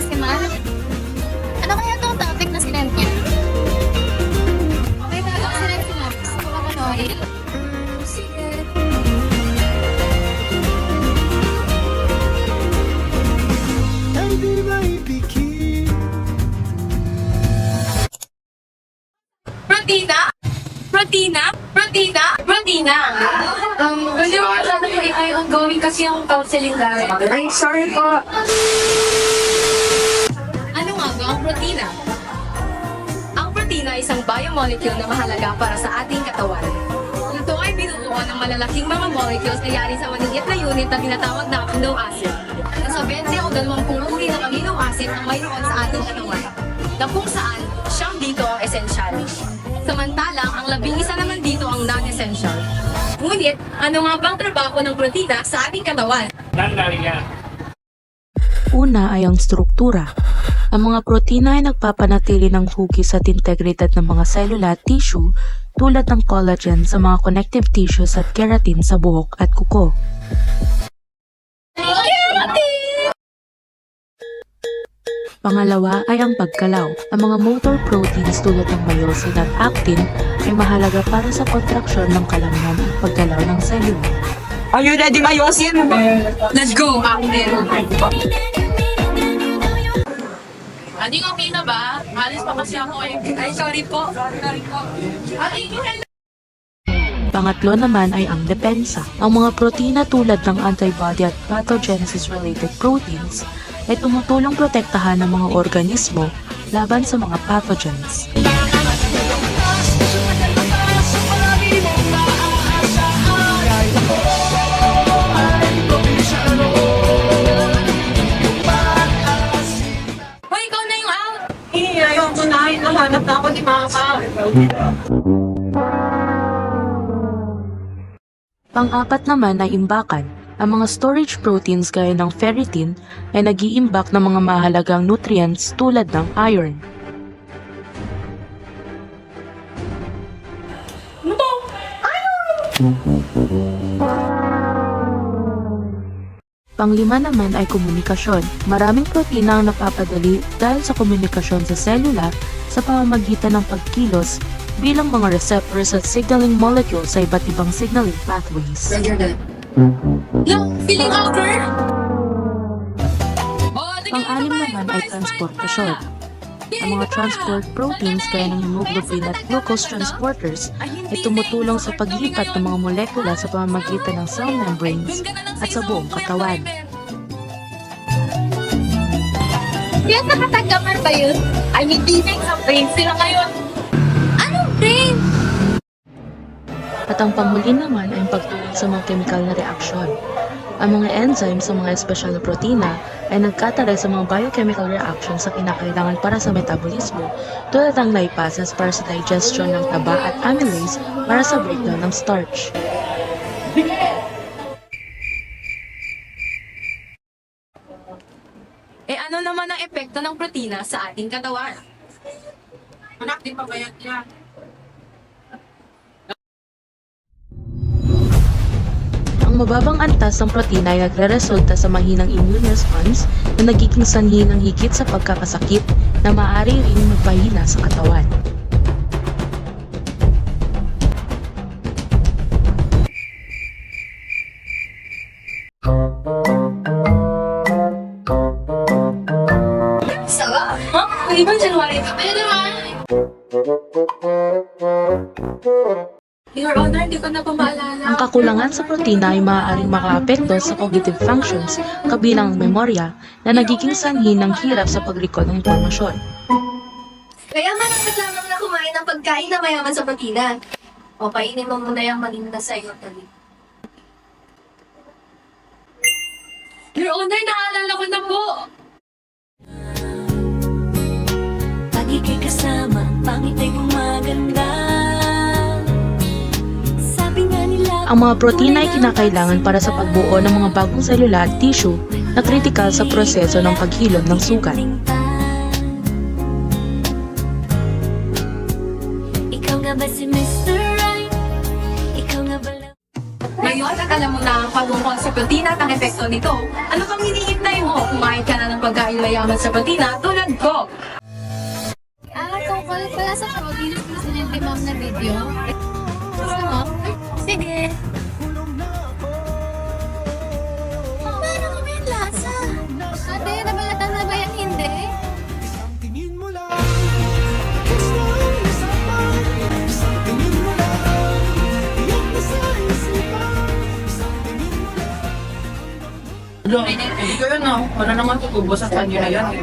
Miss Kimal? Ano kaya itong topic na sinend niya? Okay, May bagong sinend si Max. Makakanoy. Protina? Protina? Protina? Protina? Um, hindi mo masyado po i-eye ongoing kasi yung counseling dahil. I'm sorry po protina? Ang protina ay isang biomolecule na mahalaga para sa ating katawan. Ito ay binubuo ng malalaking mga molecules na yari sa maliliit na unit na tinatawag na amino acid. Nasa 20 o 20 uri ng amino acid ang mayroon sa ating katawan, na kung saan siyang dito ang essential. Samantalang, ang labing isa naman dito ang non-essential. Ngunit, ano nga bang trabaho ng protina sa ating katawan? Una ay ang struktura. Ang mga protina ay nagpapanatili ng hugis at integridad ng mga selula at tissue tulad ng collagen sa mga connective tissues at keratin sa buhok at kuko. Pangalawa ay ang pagkalaw. Ang mga motor proteins tulad ng myosin at actin ay mahalaga para sa kontraksyon ng kalamnan at paggalaw ng selula. Are you ready, Mayosin? Let's go, Actin! Ading okay na ba? Alis pa kasi ako eh. Ay, sorry po. Sorry po. Ading, hello! Pangatlo naman ay ang depensa. Ang mga protina tulad ng antibody at pathogenesis-related proteins ay tumutulong protektahan ng mga organismo laban sa mga pathogens. Ko na. Ako ni Mama. Pang-apat naman ay imbakan. Ang mga storage proteins gaya ng ferritin ay nag-iimbak ng mga mahalagang nutrients tulad ng iron. Panglima naman ay komunikasyon. Maraming protina ang napapadali dahil sa komunikasyon sa selula sa pamamagitan ng pagkilos bilang mga receptors at signaling molecules sa iba't ibang signaling pathways. Look, feeling tingnan Pang-anim naman ay transportasyon. Ang mga transport proteins gaya ng hemoglobin at glucose transporters ay tumutulong sa paglipat ng mga molekula sa pamamagitan ng cell membranes at sa buong katawan. Yan, nakatagaman ba yun? I mean, living sa brain sila ngayon. Anong brain? At ang panghuli naman ay ang pagtulong sa mga chemical na reaksyon. Ang mga enzymes sa mga espesyal na protina ay nagkataray sa mga biochemical reactions sa kinakailangan para sa metabolismo tulad ng lipases para sa digestion ng taba at amylase para sa breakdown ng starch. Eh epekto ng protina sa ating katawan? Anak, di pa bayat niya. Ang mababang antas ng protina ay nagre-resulta sa mahinang immune response na nagiging sanhi ng higit sa pagkakasakit na maaari ring magpahina sa katawan. Ano naman? Your Honor, hindi ko na maalala. Ang kakulangan sa protina ay maaaring makaapekto sa cognitive functions kabilang ang memorya na nagiging sanhi ng hirap sa pag-recall ng impormasyon. Kaya malapit lamang na kumain ng pagkain na mayaman sa protina. O kainin mo muna yung malinda sa iyo, Tali. Your Honor, naalala ko na po. Ang mga protina ay kinakailangan para sa pagbuo ng mga bagong selula at tissue na kritikal sa proseso ng paghilom ng sugat. Ikaw nga ba si Mr. Right? Ikaw nga ba lang Ngayon at alam mo na ang pagungkol sa protina at ang epekto nito, ano pang hinihintay mo? Kumain ka na ng pagkain mayaman sa protina tulad ko. Ah, tungkol pala sa proteins na sinend ni ma'am na video. Gusto mo? Sige. Parang kami yung lasa. Ate, nabalatan na ba yan? Hindi. Isang tingin mo lang Gusto ang usapan Isang tingin mo lang Iyak na sa isipan Isang tingin mo lang Lo, hindi ko yun ah. Wala naman tutubo sa kanyo na yan. eh.